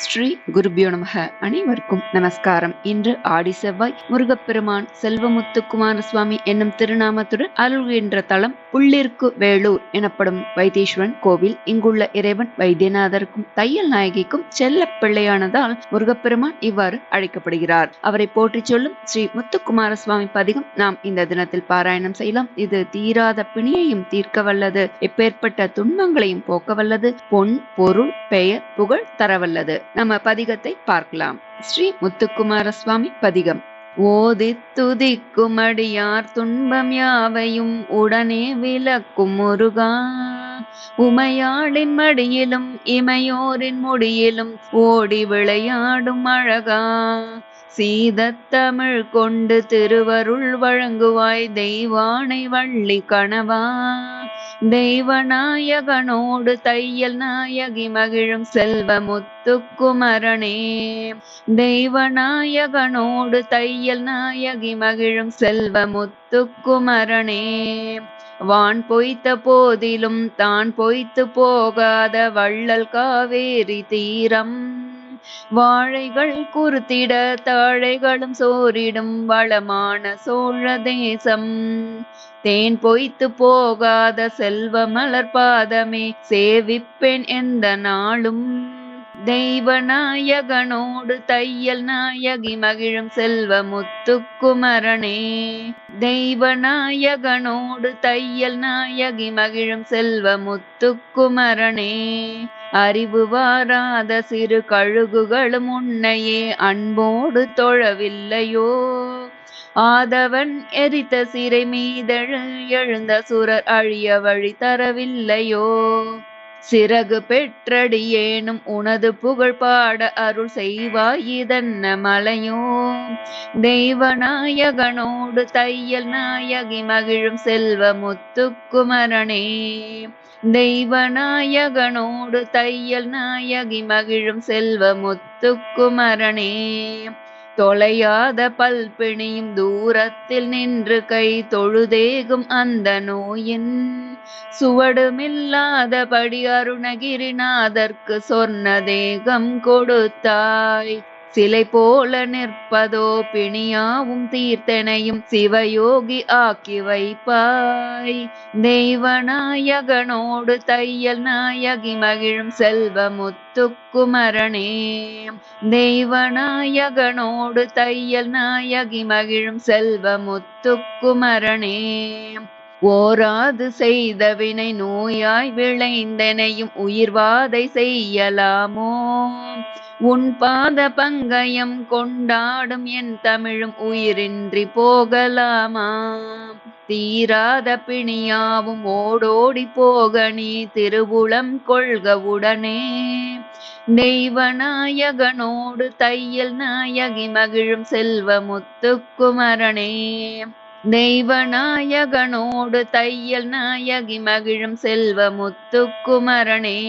ஸ்ரீ குருபியோ நமக. அனைவருக்கும் நமஸ்காரம். இன்று ஆடி செவ்வாய் முருகப்பெருமான் செல்வமுத்து குமாரசுவாமி என்னும் திருநாமத்துடன் அருள்கின்ற தலம் புள்ளிற்கு வேலூர் எனப்படும் வைத்தீஸ்வரன் கோவில். இங்குள்ள இறைவன் வைத்தியநாதருக்கும் தையல் நாயகிக்கும் செல்ல பிள்ளையானதால் முருகப்பெருமான் இவ்வாறு அழைக்கப்படுகிறார். அவரை போற்றிச் சொல்லும் ஸ்ரீ முத்துக்குமாரசுவாமி பதிகம் நாம் இந்த தினத்தில் பாராயணம் செய்யலாம். இது தீராத பிணியையும் தீர்க்க வல்லது எப்பேற்பட்ட துன்பங்களையும் போக்க வல்லது பொன் பொருள் பெயர் புகழ் தரவல்லது. நம்ம பதிகத்தை பார்க்கலாம். ஸ்ரீ முத்துக்குமார சுவாமி பதிகம். ஓதி துதிக்கும் அடியார் துன்பம் யாவையும் உடனே விளக்கும் முருகா. உமையாளின் மடியிலும் இமையோரின் முடியிலும் ஓடி விளையாடும் அழகா. சீதத்தமிழ் கொண்டு திருவருள் வழங்குவாய் தெய்வானை வள்ளி கணவா. தெய்வநாயகனோடு தையல் நாயகி மகிழும் செல்வ முத்துக்குமரனே தெய்வநாயகனோடு தையல் நாயகி மகிழும் செல்வ முத்துக்குமரனே வான் பொய்த்த போதிலும் தான் பொய்த்து போகாத வள்ளல் காவேரி தீரம். வாழைகள் குறுத்திட தாழைகளும் சோரிடும் வளமான சோழ தேசம். தேன் பொய்த்து போகாத செல்வ மலர் பாதமே சேவிப்பேன் எந்த நாளும். தெய்வ நாயகனோடு தையல் நாயகி மகிழும் செல்வ முத்துக்குமரனே. தெய்வநாயகனோடு தையல் நாயகி மகிழும் செல்வ முத்துக்குமரனே. அறிவு வாராத சிறு கழுகுகளும் உன்னையே அன்போடு தொழவில்லையோ? ஆதவன் எரித்த சிறை மீதழு எழுந்த சுரர் அழிய வழி தரவில்லையோ? சிறகு பெற்றடியேனும் உனது புகழ் பாட அருள் செய்வாயிதன்ன மலையோ? தெய்வநாயகனோடு தையல் நாயகி மகிழும் செல்வ முத்துக்குமரனே தெய்வநாயகனோடு தையல் நாயகி மகிழும் செல்வ முத்துக்குமரனே தொலையாத பல்பிணியும் தூரத்தில் நின்று கை தொழுதேகும் அந்த நோயின். சுவடுமில்லாதபடி அருணகிரிநாதற்கு சொன்ன தேகம் கொடுத்தாய். சிலை போல நிற்பதோ பிணியாவும் தீர்த்தனையும் சிவயோகி ஆக்கி வைப்பாய். தெய்வநாயகனோடு தையல் நாயகி மகிழும் செல்வ முத்துக்குமரனே தெய்வநாயகனோடு தையல் நாயகி மகிழும் செல்வ முத்துக்குமரனே ஓராது செய்த வினை நோயாய் விளைந்தனையும் உயிர்வாதை செய்யலாமோ. உன் பாத பங்கயம் கொண்டாடும் என் தமிழும் உயிரின்றி போகலாமா? தீராத பிணியாவும் ஓடோடி போக நீ திருவுளம் கொள்க உடனே. தெய்வநாயகனோடு தையல் நாயகி மகிழும் செல்வ முத்துக்குமரனே. தெய்வநாயகனோடு தையல் நாயகி மகிழும் செல்வ முத்துக்குமரனே.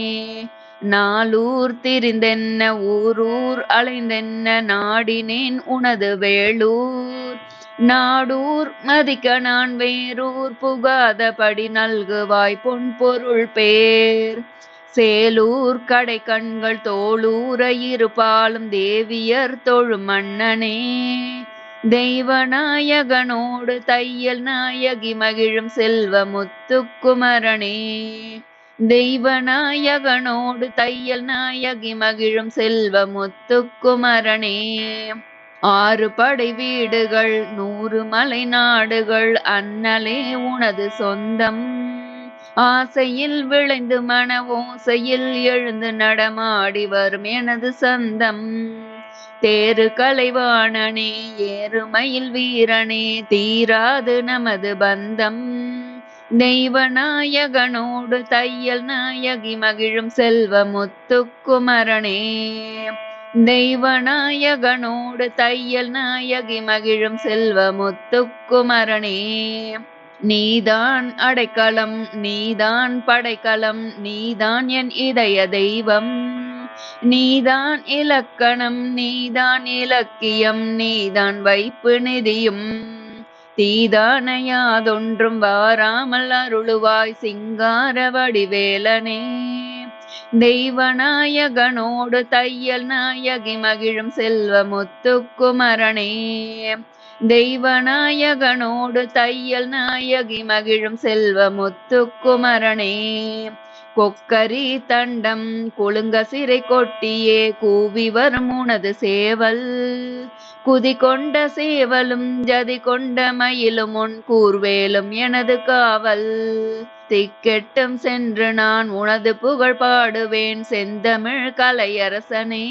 நாளூர் திரிந்தென்ன ஊரூர் அலைந்தென்ன நாடினேன் உனது வேளூர். நாடூர் மதிக்க நான் வேரூர் புகாதபடி நல்குவாய் பொன் பொருள் பேர். சேலூர் கடை கண்கள் தோளூர இருபாலும் தேவியர் தொழு மன்னனே. தெய்வநாயகனோடு தையல் நாயகி மகிழும் செல்வ முத்துக்குமரனே. தெய்வநாயகனோடு தையல் நாயகி மகிழும் செல்வ முத்துக்குமரனே ஆறு படை வீடுகள் நூறு மலை நாடுகள் அன்னலே உனது சொந்தம். ஆசையில் விளைந்து மன ஓசையில் எழுந்து நடமாடி வரும் எனது சந்தம். தேரு கலைவாணனே ஏறுமயில் வீரனே தீராது நமது பந்தம். தெய்வநாயகனோடு தையல் நாயகி மகிழும் செல்வ முத்துக்குமரனே தெய்வநாயகனோடு தையல் நாயகி மகிழும் செல்வ முத்துக்குமரனே நீதான் அடைக்கலம் நீதான் படைக்கலம் நீதான் என் இதய தெய்வம். நீதான் இலக்கணம் நீதான் இலக்கியம் நீதான் வைப்பு நிதியும். தீதானையாதொன்றும் வாராமல் அருளுவாய் சிங்கார வடிவேலனே தெய்வநாயகனோடு தையல் நாயகி மகிழும் செல்வ முத்துக்குமரனே தெய்வநாயகனோடு தையல் நாயகி மகிழும் செல்வ முத்துக்குமரனே கொக்கரி தண்டம் கொழுங்க சிறை கொட்டியே கூவி வரும் உனது சேவல். குதி கொண்ட சேவலும் ஜதி கொண்ட மயிலும் உன் கூர்வேலும் எனது காவல். திக்கெட்டும் சென்று நான் உனது புகழ் பாடுவேன் செந்தமிழ் கலையரசனே.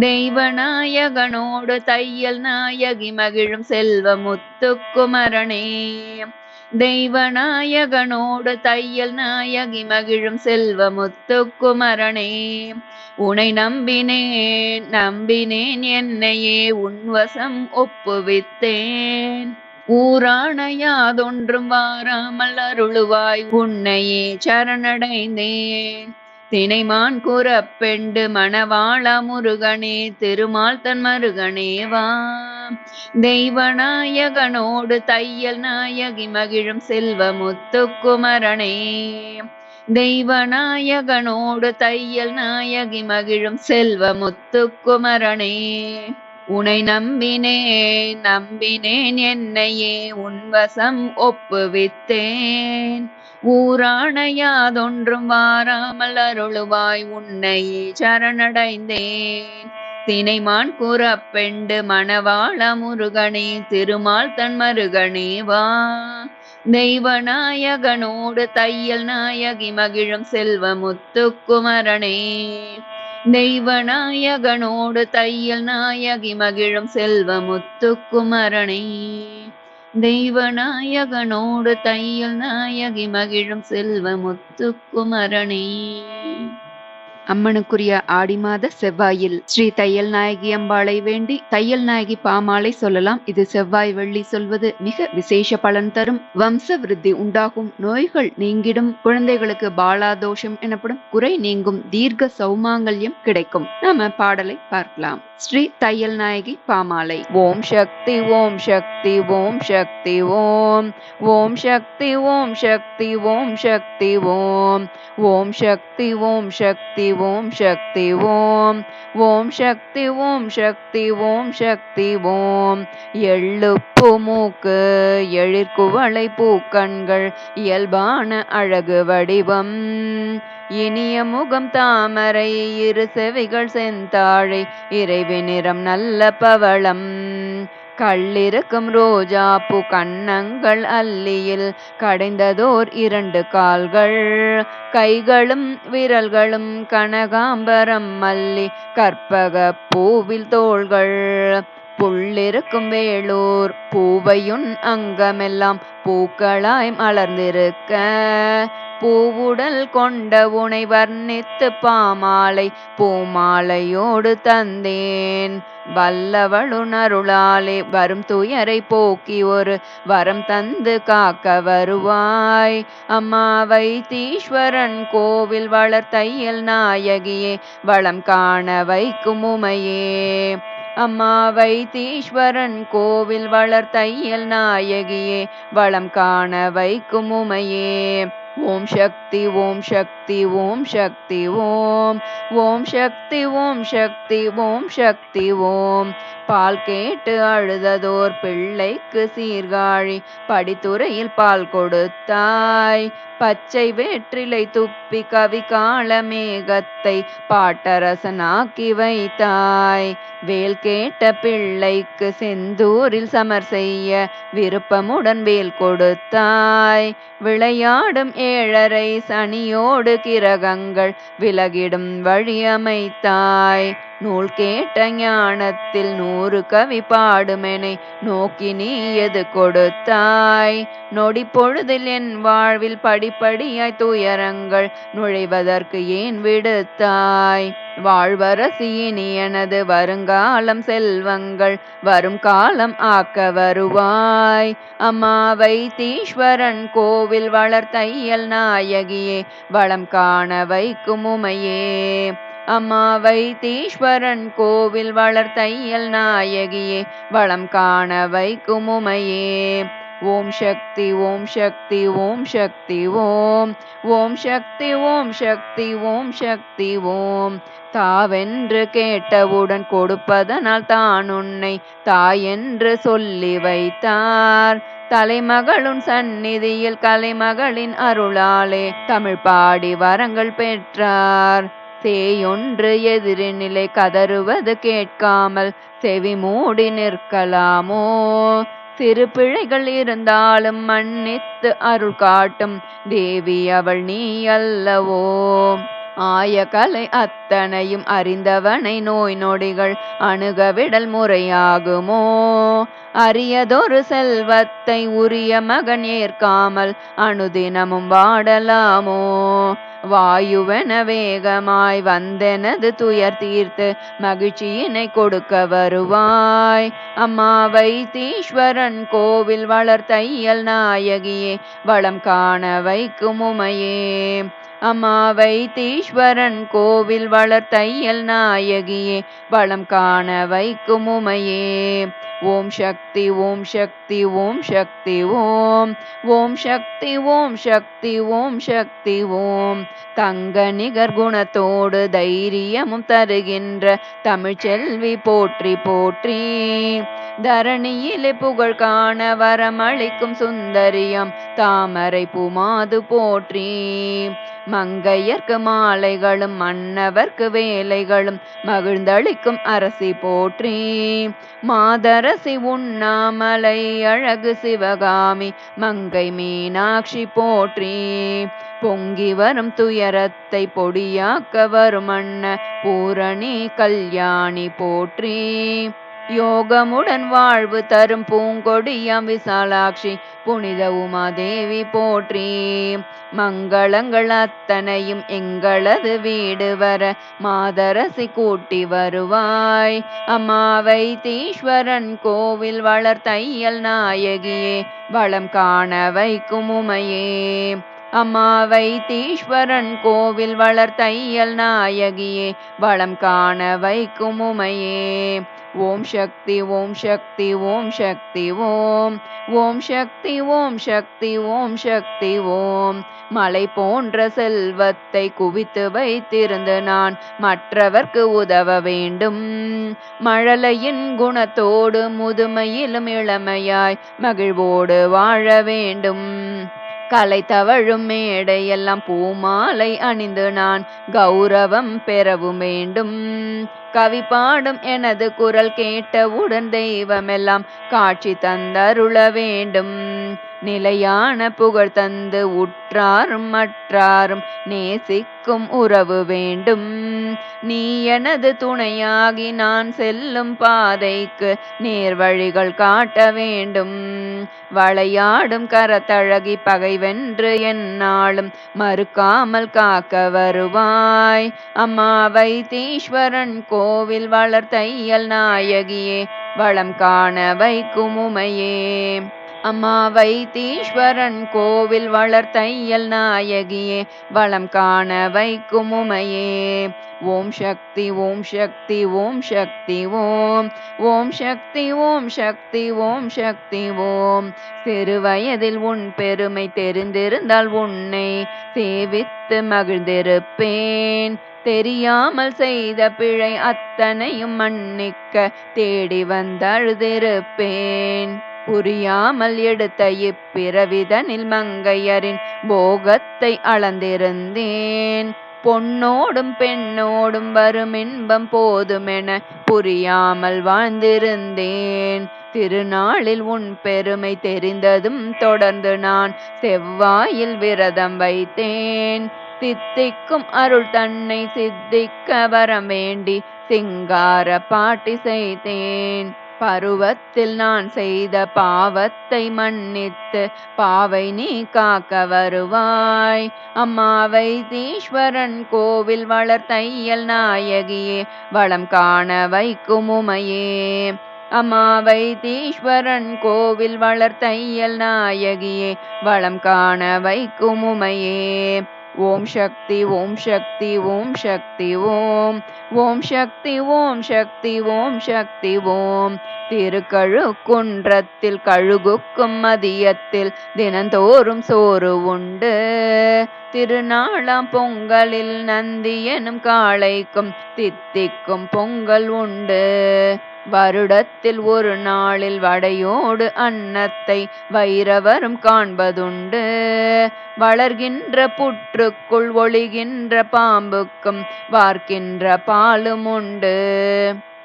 தெய்வ நாயகனோடு தையல் நாயகி மகிழும் செல்வ முத்துக்குமரனே தெய்வநாயகனோடு தையல் நாயகி மகிழும் செல்வ முத்துக்குமரனே உனை நம்பினேன் நம்பினேன் என்னையே உன்வசம் ஒப்புவித்தேன். ஊரான யாதொன்றும் வாராமல் அருளுவாய் உன்னையே சரணடைந்தேன். தினைமான் கூறப்பெண்டு மணவாள முருகனே திருமால் தன் மருகனே வா. தெய்வநாயகனோடு தையல் நாயகி மகிழும் செல்வ முத்துக்குமரனே தெய்வநாயகனோடு தையல் நாயகி மகிழும் செல்வ முத்துக்குமரனே உனை நம்பினேன் நம்பினேன் என்னையே உன்வசம் ஒப்புவித்தேன். ஊராணையாதொன்றும் வாராமல் அருளுவாய் உன்னை சரணடைந்தேன். தினைமான் கூறப்பெண்டு மணவாள முருகனே திருமால் தன் மருகனே வா. தெய்வநாயகனோடு தையல் நாயகி மகிழும் செல்வ முத்துக்குமரனே. தெய்வநாயகனோடு தையல் நாயகி மகிழும் செல்வ முத்துக்குமரனே. தெய்வநாயகனோடு தையல் நாயகி மகிழும் செல்வ முத்துக்குமரனே. அம்மனுக்குரிய ஆடி மாத செவ்வாயில் ஸ்ரீ தையல் நாயகி அம்பாளை வேண்டி தையல் நாயகி பாமாலை சொல்லலாம். இது செவ்வாய் வெள்ளி சொல்வது மிக விசேஷ பலன் தரும். வம்ச விருத்தி உண்டாகும். நோய்கள் நீங்கிடும். குழந்தைகளுக்கு பாலாதோஷம் எனப்படும். குறை நீங்கும். தீர்க்க சௌமாங்கல்யம் கிடைக்கும். நாம பாடலை பார்க்கலாம். ஸ்ரீ தையல் நாயகி பாமாலை. ஓம் சக்தி ஓம் சக்தி ஓம் சக்தி ஓம். ஓம் சக்தி ஓம் சக்தி ஓம் சக்தி ஓம். ஓம் சக்தி ஓம் சக்தி ஓம் சக்தி ஓம். ஓம் சக்தி ஓம் சக்தி ஓம் சக்தி ஓம். எள்ளுப்பு மூக்கு எழிற்குவளை பூக்கண்கள் இயல்பான அழகு வடிவம். இனிய முகம் தாமரை இரு செவிகள் செந்தாழை இறைவி நிறம் நல்ல பவளம். கள்ளிருக்கும் ரோஜாப்பு பூ கண்ணங்கள் அல்லியில் கடைந்ததோர் இரண்டு கால்கள். கைகளும் விரல்களும் கனகாம்பரம் மல்லி கற்பக பூவில் தோள்கள். புள்ளிருக்கும் வேளூர் பூவையுன் அங்கமெல்லாம் பூக்களாய் மலர்ந்திருக்க பூவுடல் கொண்ட உனை வர்ணித்து பாமாலை பூமாலையோடு தந்தேன். வல்லவளுணருளாலே வரும் துயரை போக்கி ஒரு வரம் தந்து காக்க வருவாய். அம்மா வைத்தீஸ்வரன் கோவில் வளர்த்தையல் நாயகியே வளம் காண வைக்கும் உமையே. அம்மா வைத்தீஸ்வரன் கோவில் வளர்த்தையல் நாயகியே வளம் காண வைக்கும் உமையே. ஓம் சக்தி ஓம் சக்தி ஓம் சக்தி ஓம் ஓம் சக்தி ஓம் சக்தி ஓம் சக்தி ஓம் பால் கேட்டு அழுததோர் பிள்ளைக்கு சீர்காழி படித்துறையில் பால் கொடுத்தாய். பச்சை வேற்றிலை துப்பி கவி கால மேகத்தை பாட்டரசனாக்கி வைத்தாய். வேல் கேட்ட பிள்ளைக்கு செந்தூரில் சமர் செய்ய விருப்பமுடன் வேல் கொடுத்தாய். விளையாடும் ஏழரை சனியோடு கிரகங்கள் விலகிடும் வழி அமைத்தாய். நூல் கேட்ட ஞானத்தில் நூறு கவி பாடுமெனை நோக்கி நீ எது கொடுத்தாய்? நொடி பொழுதில் என் வாழ்வில் படிப்படியாய் துயரங்கள் நுழைவதற்கு ஏன் விடுத்தாய்? வாழ்வரசியினி எனது வருங்காலம் செல்வங்கள் வரும் காலம் ஆக்க வருவாய். அம்மா வைத்தீஸ்வரன் கோவில் வளர்த்தையல் நாயகியே வளம் காண வைக்கும் உமையே. அம்மா வைத்தீஸ்வரன் கோவில் வளர்த்தையல் நாயகியே வளம் காண வைக்கும் உமையே. ஓம் சக்தி ஓம் சக்தி ஓம் சக்தி ஓம். ஓம் சக்தி ஓம் சக்தி ஓம் சக்தி ஓம். தாவென்று கேட்டவுடன் கொடுப்பதனால் தான் உன்னை தாயென்று சொல்லி வைத்தார். தலைமகளும் சந்நிதியில் கலைமகளின் அருளாலே தமிழ் பாடி வரங்கள் பெற்றார். சேயொன்று எதிரினிலை கதறுவது கேட்காமல் செவி மூடி நிற்கலாமோ? சிறு பிழைகள் இருந்தாலும் மன்னித்து அருள் காட்டும் தேவி அவள் நீ அல்லவோ? ஆயகலை அத்தனையும் அறிந்தவனை நோய் நொடிகள் அணுகவிடல் முறையாகுமோ? அரியதொரு செல்வத்தை உரிய மகன் ஏற்காமல் அனுதினமும் வாடலாமோ? வாயுவென வேகமாய் வந்தெனது துயர் தீர்த்து மகிழ்ச்சியினை கொடுக்க வருவாய். அம்மா வைத்தீஸ்வரன் கோவில் வளர்த்தையல் நாயகியே வளம் காண வைக்கும் உமையே. அம்மா வைத்தீஸ்வரன் கோவில் வளர்த்தையல் நாயகியே வளம் காண வைக்கும் உமையே. ஓம் சக்தி ஓம் சக்தி ஓம் சக்தி ஓம். ஓம் சக்தி ஓம் சக்தி ஓம் சக்தி ஓம். தங்க நிகர்குணத்தோடு தைரியமும் தருகின்ற தமிழ்ச்செல்வி போற்றி போற்றி. தரணியிலே புகழ் காண வரமளிக்கும் சுந்தரியம் தாமரை புமாது போற்றி. மங்கையர்க்கு மாலைகளும் மன்னவர்க்கு வேலைகளும் மகிழ்ந்தளிக்கும் அரசி போற்றி. மாதரசி உண்ணாமலை அழகு சிவகாமி மங்கை மீனாட்சி போற்றி. பொங்கி வரும் துயரத்தை பொடியாக்க வரும் அண்ண பூரணி கல்யாணி போற்றி. யோகமுடன் வாழ்வு தரும் பூங்கொடியம் விசாலாட்சி புனித உமாதேவி போற்றி. மங்களங்கள் அத்தனையும் எங்களது வீடு வர மாதரசி கூட்டி வருவாய். அம்மாவை தீஸ்வரன் கோவில் வளர்த்தையல் நாயகியே வளம் காண வைக்கும் உமையே. அம்மாவை தீஸ்வரன் கோவில் வளர்த்தையல் நாயகியே வளம் காண வைக்கும் உமையே. ஓம் சக்தி ஓம் சக்தி ஓம் சக்தி ஓம். ஓம் சக்தி ஓம் சக்தி ஓம் சக்தி ஓம். மலை போன்ற செல்வத்தை குவித்து வைத்திருந்து நான் மற்றவர்க்கு உதவ வேண்டும். மழலையின் குணத்தோடு முதுமையிலும் இளமையாய் மகிழ்வோடு வாழ வேண்டும். கலை தவழும் மேடையெல்லாம் பூமாலை அணிந்து நான் கௌரவம் பெறவும் வேண்டும். கவி பாடும் எனது குரல் கேட்டவுடன் தெய்வமெல்லாம் காட்சி தந்தருள வேண்டும். நிலையான புகழ் தந்து உற்றாரும் மற்றாரும் நேசிக்கும் உறவு வேண்டும். நீ எனது துணையாகி நான் செல்லும் பாதைக்கு நேர்வழிகள் காட்ட வேண்டும். வளையாடும் கரத்தழகி பகைவென்று என்னாலும் மறுக்காமல் காக்க வருவாய். அம்மா வைத்தீஸ்வரன் கோவில் வளர்த்தையல் நாயகியே வளம் காண வைக்கும் உமையே. அம்மா வைத்தீஸ்வரன் கோவில் வளர்த்தையல் நாயகியே வளம் காண வைக்கும் உமையே. ஓம் சக்தி ஓம் சக்தி ஓம் சக்தி ஓம். ஓம் சக்தி ஓம் சக்தி ஓம் சக்தி ஓம். சிறு வயதில் உன் பெருமை தெரிந்திருந்தால் உன்னை சேவித்து மகிழ்ந்திருப்பேன். தெரியாமல் செய்த பிழை அத்தனையும் மன்னிக்க தேடி வந்தழுதிருப்பேன். புரியாமல் எடுத்த இப்பிறவிதனில் மங்கையரின் போகத்தை அளந்திருந்தேன். பொன்னோடும் பெண்ணோடும் வரும் இன்பம் போதுமென புரியாமல் வாழ்ந்திருந்தேன். திருநாளில் உன் பெருமை தெரிந்ததும் தொடர்ந்து நான் செவ்வாயில் விரதம் வைத்தேன். சித்திக்கும் அருள் தன்னை சித்திக்க வரம் வேண்டி சிங்கார பாட்டி செய்தேன். பருவத்தில் நான் செய்த பாவத்தை மன்னித்து பாவை நீ காக்க வருவாய். அம்மாவை தீஸ்வரன் கோவில் வளர்த்தையல் நாயகியே வளம் காண வைக்கும் உமையே. அம்மாவை தீஸ்வரன் கோவில் வளர்த்தையல் நாயகியே வளம் காண வைக்கும் உமையே. ஓம் சக்தி ஓம் சக்தி ஓம் சக்தி ஓம். ஓம் சக்தி ஓம் சக்தி ஓம் சக்தி ஓம். திருக்கழுக்குன்றத்தில் கழுகுக்கும் மதியத்தில் தினந்தோறும் சோறு உண்டு. திருநாளாம் பொங்கலில் நந்தி எனும் காளைக்கும் தித்திக்கும் பொங்கல் உண்டு. வருடத்தில் ஒரு நாளில் வடையோடு அன்னத்தை வைரவரும் காண்பதுண்டு. வளர்கின்ற புற்றுக்குள் ஒளிகின்ற பாம்புக்கும் வார்க்கின்ற பாலும் உண்டு.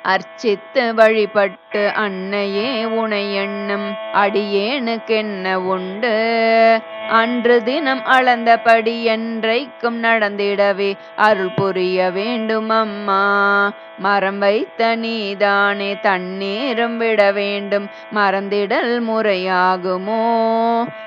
அர்ச்சித்து வழிபட்டு அன்னையே உனை எண்ணும் அடியேனுக்கென்ன உண்டு? அன்று தினம் அளந்தபடி என்றைக்கும் நடந்திடவே அருள் புரிய வேண்டும் அம்மா. மரம் வைத்த நீதானே தண்ணீரும் விட வேண்டும். மறந்திடல் முறையாகுமோ?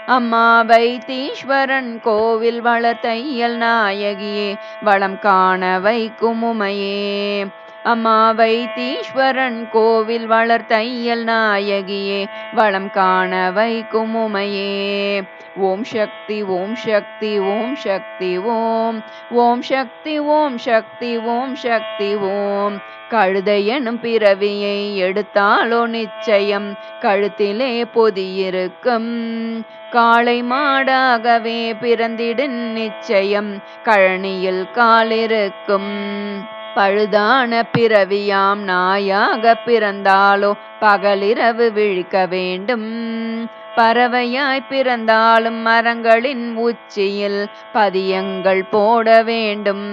அம்மா வைத்தீஸ்வரன் கோவில் வளர் தையல் நாயகியே வளம் காண வைக்கும் உமையே. அம்மா வைத்தீஸ்வரன் கோவில் வளர்த்தையல் நாயகியே வளம் காண வைக்கும் உமையே. ஓம் சக்தி ஓம் சக்தி ஓம் சக்தி ஓம். ஓம் சக்தி ஓம் சக்தி ஓம் சக்தி ஓம். கழுதையனும் பிறவியை எடுத்தாலோ நிச்சயம் கழுத்திலே பொதியிருக்கும் காளை மாடாகவே பிறந்திடும் நிச்சயம் கழனியில் காலிருக்கும் பழுதான பிறவியாம் நாயாக பிறந்தாலோ பகலிரவு விழிக்க வேண்டும். பறவையாய் பிறந்தாலும் மரங்களின் உச்சியில் பதியங்கள் போட வேண்டும்.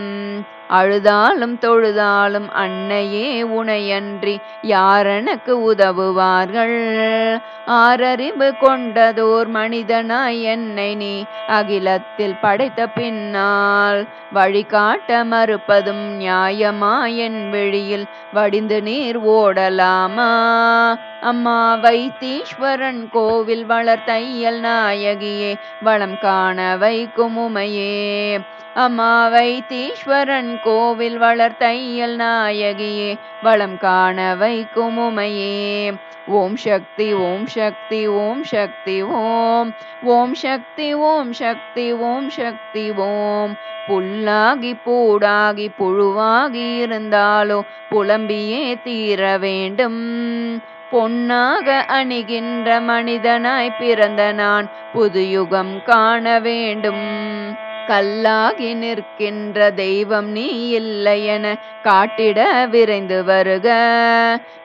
அழுதாலும் தொழுதாலும் அன்னையே உனையன்றி யாரனுக்கு உதவுவார்கள்? ஆறறிவு கொண்டதோர் மனிதனாய் என்னை நீ அகிலத்தில் படைத்த பின்னால் வழிகாட்ட மறுப்பதும் நியாயமா? என் வெளியில் வடிந்து நீர் ஓடலாமா? அம்மா வைத்தீஸ்வரன் கோவில் வளர் நாயகியே வளம் காண வைக்கும் உமையே. அம்மா வைத்தீஸ்வரன் கோவில் வளர்த்தையல் நாயகியே வளம் காண வைக்கும் உமையே. ஓம் சக்தி ஓம் சக்தி ஓம் சக்தி ஓம். ஓம் சக்தி ஓம் சக்தி ஓம் சக்தி ஓம். புல்லாகி பூடாகி புழுவாகி இருந்தாலோ புலம்பியே தீர வேண்டும். பொன்னாக அணிகின்ற மனிதனாய் பிறந்த நான் புது யுகம் காண வேண்டும். கல்லாகி நிற்கின்ற தெய்வம் நீ இல்லை என காட்டிட விரைந்து வருக.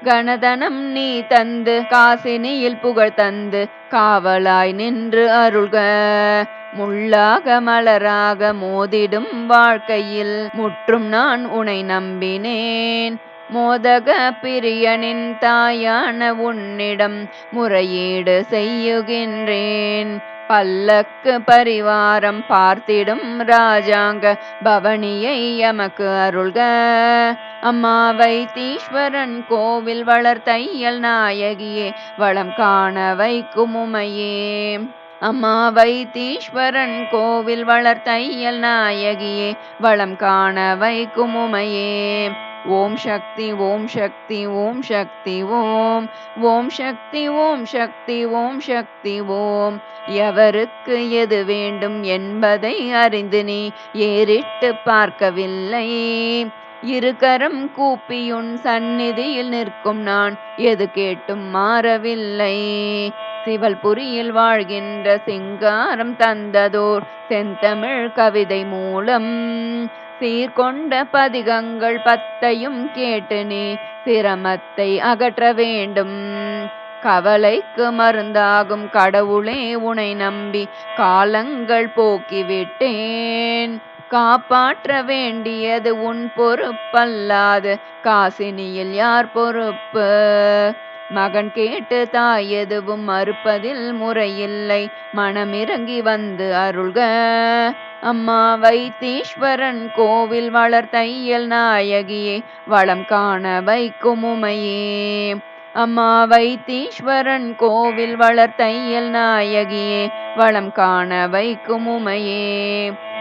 கணதனம் நீ தந்து காசினியில் புகழ் தந்து காவலாய் நின்று அருள்க. முள்ளாக மலராக மோதிடும் வாழ்க்கையில் முற்றும் நான் உனை நம்பினேன். மோதக பிரியனின் தாயான உன்னிடம் முறையீடு செய்யுகின்றேன். பல்லக்கு பரிவாரம் பார்த்திடும் ராஜாங்க பவனியை எமக்கு அருள்க. அம்மா வைத்தீஸ்வரன் கோவில் வளர்த்தையல் நாயகியே வளம் காண வைக்கும் உமையே. அம்மா வைத்தீஸ்வரன் கோவில் வளர்த்தையல் நாயகியே வளம் காண வைக்கும் உமையே. ஓம் சக்தி ஓம் சக்தி ஓம் சக்தி ஓம். ஓம் சக்தி ஓம் சக்தி ஓம் சக்தி ஓம். எவருக்கு எது வேண்டும் என்பதை அறிந்து நீ ஏறிட்டு பார்க்கவில்லை. இருகரம் கூப்பியுன் சந்நிதியில் நிற்கும் நான் எது கேட்டும் மாறவில்லை. சிவல்புரியில் வாழ்கின்ற சிங்காரம் தந்ததோர் செந்தமிழ் கவிதை மூலம் சீர்கொண்ட பதிகங்கள் பத்தையும் கேட்டு நீ சிரமத்தை அகற்ற வேண்டும். கவலைக்கு மருந்தாகும் கடவுளே உனை நம்பி காலங்கள் போக்கிவிட்டேன். காப்பாற்ற வேண்டியது உன் பொறுப்பல்லாது காசினியில் யார் பொறுப்பு? மகன் கேட்டு தாய் எதுவும் மறுப்பதில் முறையில்லை மனமிறங்கி வந்து அருள்க. அம்மா வைத்தீஸ்வரன் கோவில் வளர்த்தையல் நாயகியே வளம் காண வைக்கும் உமையே அம்மா வைத்தீஸ்வரன் கோவில் வளர்த்தையல் நாயகியே வளம் காண வைக்கும் உமையே